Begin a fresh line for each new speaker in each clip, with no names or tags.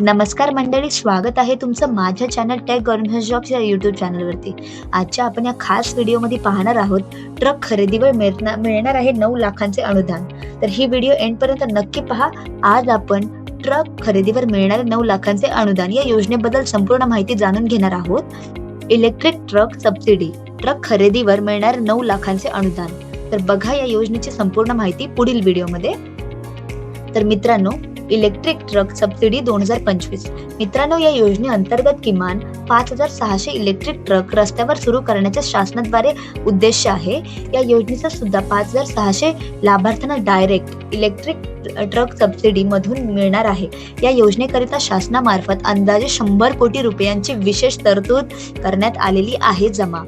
नमस्कार मंडळी स्वागत आहे तुमचं माझ्या चॅनल टेक गव्हर्नमेंट जॉब्स या यूट्यूब चॅनलवरती आजच्या आपण या खास व्हिडिओमध्ये पाहणार आहोत ट्रक खरेदीवर मिळणार मिळणार आहे नऊ लाखांचे अनुदान. तर ही व्हिडिओ एंडपर्यंत नक्की पहा. आज आपण ट्रक खरेदीवर मिळणारे नऊ लाखांचे अनुदान. या योजनेबद्दल संपूर्ण माहिती जाणून घेणार आहोत. इलेक्ट्रिक ट्रक सबसिडी ट्रक खरेदीवर मिळणारे नऊ लाखांचे अनुदान. तर बघा या योजनेची संपूर्ण माहिती पुढील व्हिडिओमध्ये तर मित्रांनो इलेक्ट्रिक ट्रक सबसिडी दोन हजार पंचवीस. मित्रांनो या योजनेअंतर्गत किमान पाच हजार सहाशे इलेक्ट्रिक ट्रक रस्त्यावर सुरू करण्याचे शासनाद्वारे उद्देश आहे. या योजनेचा सुद्धा पाच हजार सहाशे लाभार्थ्यांना डायरेक्ट इलेक्ट्रिक ट्रक सबसिडी मधून मिळणार आहे. या योजनेकरिता शासनामार्फत अंदाजे शंभर कोटी रुपयांची विशेष तरतूद करण्यात आलेली आहे जमा.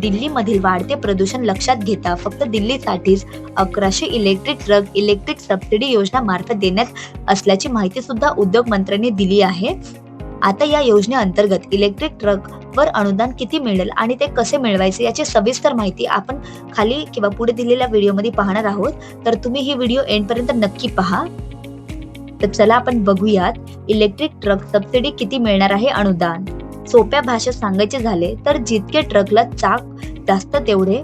दिल्लीमधील वाढते प्रदूषण लक्षात घेता फक्त दिल्लीसाठीच अकराशे इलेक्ट्रिक ट्रक इलेक्ट्रिक सबसिडी योजना मार्फत देण्यात असल्याची माहिती सुद्धा उद्योग मंत्र्यांनी दिली आहे. आता या योजनेअंतर्गत इलेक्ट्रिक ट्रक वर अनुदान किती मिळेल आणि ते कसे मिळवायचे याची सविस्तर माहिती आपण खाली किंवा पुढे दिलेल्या व्हिडिओमध्ये पाहणार आहोत. तर तुम्ही ही व्हिडिओ एंडपर्यंत नक्की पहा. तर चला आपण बघूयात इलेक्ट्रिक ट्रक सबसिडी किती मिळणार आहे अनुदान? सोप्या भाषेत सांगायचे झाले तर जितके ट्रकला चाक जास्त तेवढे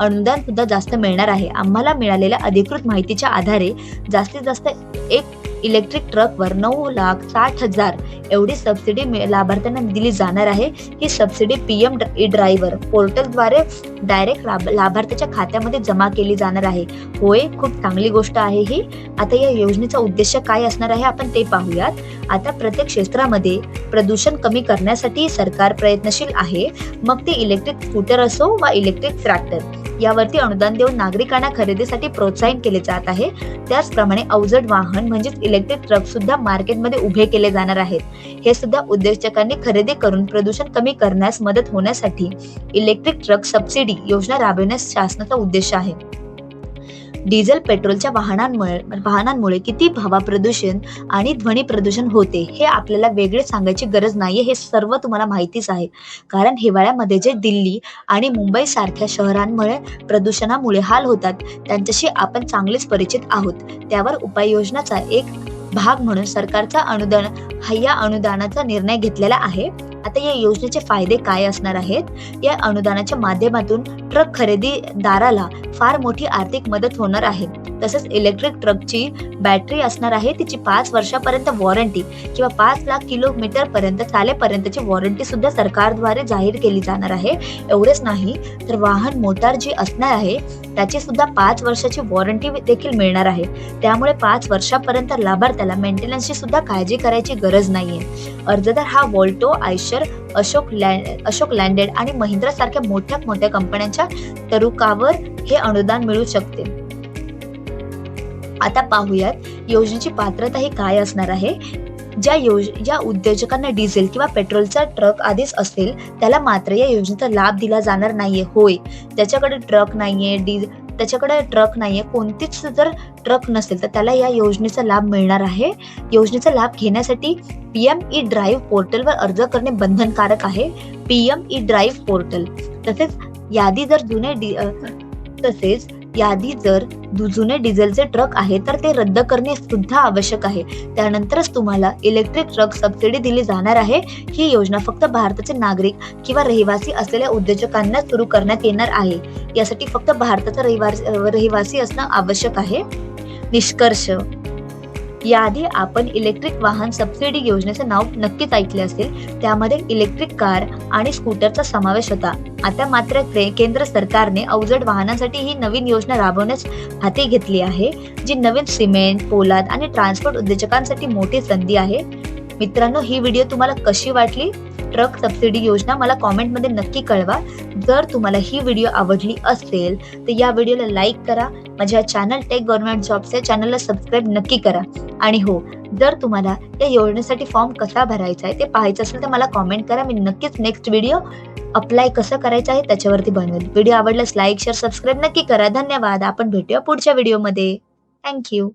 अनुदान सुद्धा जास्त मिळणार आहे. आम्हाला मिळालेल्या अधिकृत माहितीच्या आधारे जास्तीत जास्त एक इलेक्ट्रिक ट्रकवर नऊ लाख साठ हजार एवढी सबसिडी लाभार्थ्यांना दिली जाणार आहे. ही subsidy P M E driver पोर्टलद्वारे डायरेक्ट लाभ लाभार्थ्याच्या खात्यामध्ये जमा केली जाणार आहे. होय खूप चांगली गोष्ट आहे ही. आता या योजनेचा उद्देश काय असणार आहे आपण ते पाहूयात. आता प्रत्येक क्षेत्रामध्ये प्रदूषण कमी करण्यासाठी सरकार प्रयत्नशील आहे. मग ते इलेक्ट्रिक स्कूटर असो वा इलेक्ट्रिक ट्रॅक्टर यावरती अनुदान देऊन नागरिकांना खरेदीसाठी प्रोत्साहन केले जात आहे. त्याचप्रमाणे अवजड वाहन म्हणजेच इलेक्ट्रिक ट्रक सुद्धा मार्केटमध्ये उभे केले जाणार आहेत. हे सुद्धा उद्योजकांनी खरेदी करून प्रदूषण कमी करण्यास मदत होण्यासाठी इलेक्ट्रिक ट्रक सबसिडी योजना राबविण्यास शासनाचा उद्देश आहे. डिझेल पेट्रोलच्या वाहनांमुळे वाहनांमुळे किती हवा प्रदूषण आणि ध्वनी प्रदूषण होते हे आपल्याला वेगळे सांगायची गरज नाहीये हे सर्व तुम्हाला माहितीच आहे. कारण हिवाळ्यामध्ये जे दिल्ली आणि मुंबई सारख्या शहरांमुळे प्रदूषणामुळे हाल होतात त्यांच्याशी आपण चांगलेच परिचित आहोत. त्यावर उपाययोजनाचा एक भाग म्हणून सरकारचा अनुदान हा या अनुदानाचा निर्णय घेतलेला आहे. आता या योजनेचे फायदे काय असणार आहेत? या अनुदानाच्या माध्यमातून ट्रक खरेदीदाराला फार मोठी आर्थिक मदत होणार आहे. तसेच इलेक्ट्रिक ट्रकची बॅटरी असणार आहे. तिची पाच वर्षापर्यंत वॉरंटी किंवा पाच लाख किलोमीटर पर्यंत चालेपर्यंतची वॉरंटी सुद्धा सरकारद्वारे जाहीर केली जाणार आहे. एवढेच नाही तर वाहन मोटार जी असणार आहे त्याची सुद्धा पाच वर्षाची वॉरंटी देखील मिळणार आहे. त्यामुळे पाच वर्षापर्यंत लाभार्थ्याला मेंटेनन्सची सुद्धा काळजी करायची गरज नाहीये. अर्जदार हा वॉल्टो Eicher Ashok Leyland Ashok landed आणि महिंद्रा सारख्या मोठ्या मोठ्या कंपन्यांच्या तरुकावर हे अनुदान मिळू शकते. आता पाहूयात योजनेची पात्रता ही काय असणार आहे? ज्या योज ज्या उद्योजकांना डिझेल किंवा पेट्रोलचा ट्रक आधीच असेल त्याला मात्र या योजनेचा लाभ दिला जाणार नाहीये. होय ज्याच्याकडे ट्रक नाहीये डी त्याच्याकडे ट्रक नाहीये. कोणतीच जर ट्रक नसेल तर त्याला या योजनेचा लाभ मिळणार आहे. योजनेचा लाभ घेण्यासाठी पी एम ई ड्राईव्ह पोर्टलवर अर्ज करणे बंधनकारक आहे. P M E drive portal तसेच यादी जर जुने तसेच यादी जर दु- जुने डिझेलचे ट्रक आहे तर ते रद्द करणे सुद्धा आवश्यक आहे. त्यानंतरच तुम्हाला इलेक्ट्रिक ट्रक सबसिडी दिली जाणार आहे. ही योजना फक्त भारताचे नागरिक किंवा रहिवासी असलेल्या उद्योजकांना सुरू करण्यात येणार आहे. यासाठी फक्त भारताचा रहिवासी रहिवासी असणं आवश्यक आहे. निष्कर्ष याआधी आपण इलेक्ट्रिक वाहन सबसिडी योजनेचे नाव नक्कीच ऐकले असेल. त्यामध्ये इलेक्ट्रिक कार आणि स्कूटरचा समावेश होता. आता मात्र केंद्र सरकारने अवजड वाहनांसाठी ही नवीन योजना राबवण्यास हाती घेतली आहे जी नवीन सिमेंट पोलाद आणि ट्रान्सपोर्ट उद्योजकांसाठी मोठी संधी आहे. मित्रांनो ही व्हिडिओ तुम्हाला कशी वाटली? ट्रक सबसिडी योजना मला कॉमेंटमध्ये नक्की कळवा. जर तुम्हाला ही व्हिडिओ आवडली असेल तर या व्हिडिओला लाईक करा. माझ्या चॅनल टेक गव्हर्नमेंट जॉब्स या चॅनलला सबस्क्राईब नक्की करा. आणि हो जर तुम्हाला या योजनेसाठी फॉर्म कसा भरायचा आहे ते पाहायचं असेल तर मला कॉमेंट करा. मी नक्कीच नेक्स्ट व्हिडिओ अप्लाय कसं करायचं आहे त्याच्यावरती बनवेल. व्हिडिओ आवडल्यास लाईक शेअर सबस्क्राईब नक्की करा. धन्यवाद. आपण भेटूया पुढच्या व्हिडिओमध्ये थँक्यू